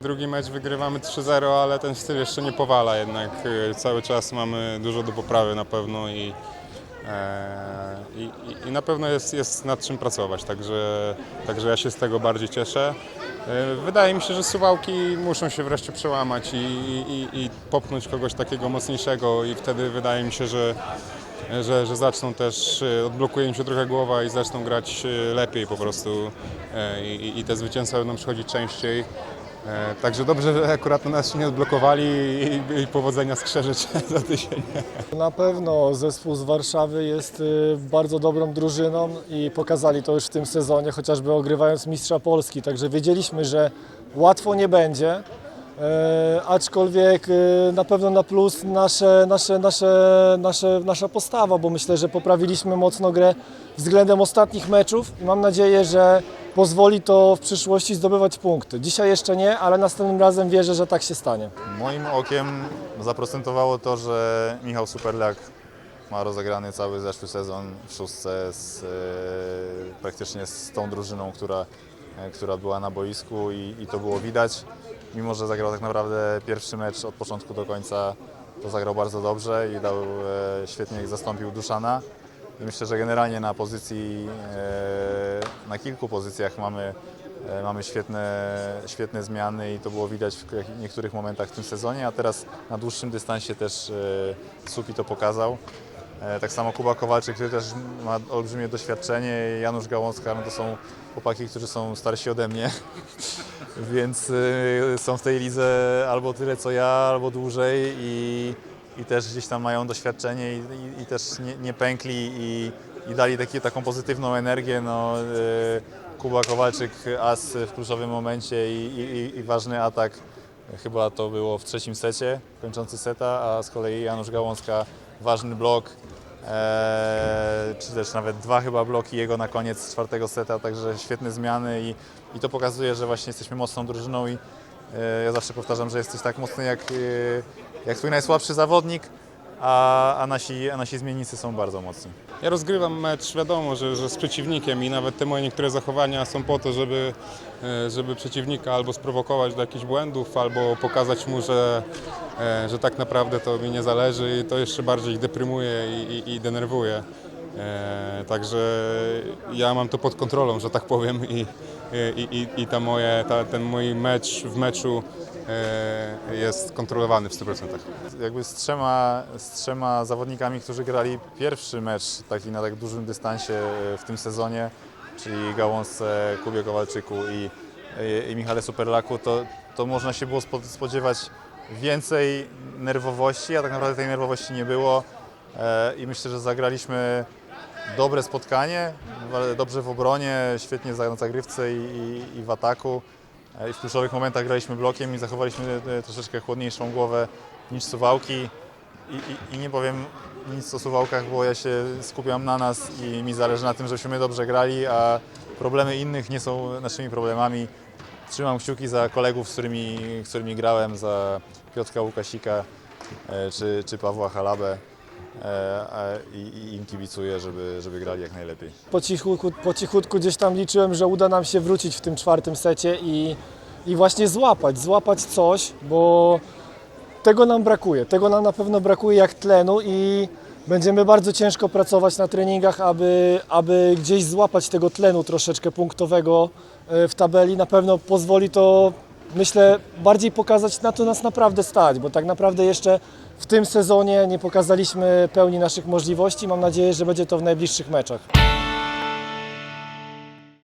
Drugi mecz wygrywamy 3-0, ale ten styl jeszcze nie powala jednak. y, Cały czas mamy dużo do poprawy na pewno i, e, i, i- i na pewno jest, jest nad czym pracować, także, także ja się z tego bardziej cieszę. E, Wydaje mi się, że Suwałki muszą się wreszcie przełamać i, i, i popchnąć kogoś takiego mocniejszego i wtedy wydaje mi się, że, że, że zaczną też, e, odblokuje im się trochę głowa i zaczną grać e, lepiej po prostu e, i, i te zwycięstwa będą przychodzić częściej. Także dobrze, że akurat na nas się nie odblokowali i, i powodzenia skrzeżyć za tydzień. Na pewno zespół z Warszawy jest y, bardzo dobrą drużyną i pokazali to już w tym sezonie, chociażby ogrywając mistrza Polski. Także wiedzieliśmy, że łatwo nie będzie. E, aczkolwiek y, na pewno na plus nasze, nasze, nasze, nasze, nasza postawa, bo myślę, że poprawiliśmy mocno grę względem ostatnich meczów i mam nadzieję, że pozwoli to w przyszłości zdobywać punkty. Dzisiaj jeszcze nie, ale następnym razem wierzę, że tak się stanie. Moim okiem zaprocentowało to, że Michał Superlak ma rozegrany cały zeszły sezon w szóstce z, e, praktycznie z tą drużyną, która, e, która była na boisku i, i to było widać. Mimo, że zagrał tak naprawdę pierwszy mecz od początku do końca, to zagrał bardzo dobrze i dał, e, świetnie zastąpił Duszana. I myślę, że generalnie na pozycji, e, na kilku pozycjach mamy, e, mamy świetne, świetne zmiany i to było widać w niektórych momentach w tym sezonie, a teraz na dłuższym dystansie też Supi to pokazał. E, Tak samo Kuba Kowalczyk, który też ma olbrzymie doświadczenie Janusz Gałązka, no to są chłopaki, którzy są starsi ode mnie, więc y, są w tej lidze albo tyle co ja, albo dłużej i, i też gdzieś tam mają doświadczenie i, i, i też nie, nie pękli i, i dali taki, taką pozytywną energię. No, y, Kuba Kowalczyk as w kluczowym momencie i, i, i ważny atak. Chyba to było w trzecim secie, kończący seta, a z kolei Janusz Gałązka ważny blok, Eee, czy też nawet dwa chyba bloki jego na koniec czwartego seta, także świetne zmiany i, i to pokazuje, że właśnie jesteśmy mocną drużyną i e, ja zawsze powtarzam, że jesteś tak mocny jak, e, jak twój najsłabszy zawodnik, a, a, nasi, a nasi zmiennicy są bardzo mocni. Ja rozgrywam mecz, wiadomo, że, że z przeciwnikiem i nawet te moje niektóre zachowania są po to, żeby, e, żeby przeciwnika albo sprowokować do jakichś błędów, albo pokazać mu, że, e, że tak naprawdę to mi nie zależy i to jeszcze bardziej ich deprymuje i, i, i denerwuje. E, Także ja mam to pod kontrolą, że tak powiem i, i, i, i ta moje, ta, ten mój mecz w meczu jest kontrolowany w 100%. Jakby z trzema, z trzema zawodnikami, którzy grali pierwszy mecz taki na tak dużym dystansie e, w tym sezonie, czyli Gałązce, Kubie Kowalczyku i, i, i Michale Superlaku, to, to można się było spo- spodziewać więcej nerwowości, a tak naprawdę tej nerwowości nie było e, i myślę, że zagraliśmy dobre spotkanie, dobrze w obronie, świetnie na zagrywce i, i, i w ataku. I w kluczowych momentach graliśmy blokiem i zachowaliśmy e, troszeczkę chłodniejszą głowę niż Suwałki. I, i, I nie powiem nic o Suwałkach, bo ja się skupiam na nas i mi zależy na tym, żebyśmy dobrze grali, a problemy innych nie są naszymi problemami. Trzymam kciuki za kolegów, z którymi, z którymi grałem, za Piotrka Łukasika e, czy, czy Pawła Halabę i, i im kibicuję, żeby, żeby grali jak najlepiej. po cichutku, po cichutku gdzieś tam liczyłem, że uda nam się wrócić w tym czwartym secie i, i właśnie złapać, złapać coś, bo tego nam brakuje. Tego nam na pewno brakuje jak tlenu i będziemy bardzo ciężko pracować na treningach, aby, aby gdzieś złapać tego tlenu troszeczkę punktowego e, w tabeli. Na pewno pozwoli to, myślę, bardziej pokazać na to nas naprawdę stać, bo tak naprawdę jeszcze w tym sezonie nie pokazaliśmy pełni naszych możliwości. Mam nadzieję, że będzie to w najbliższych meczach.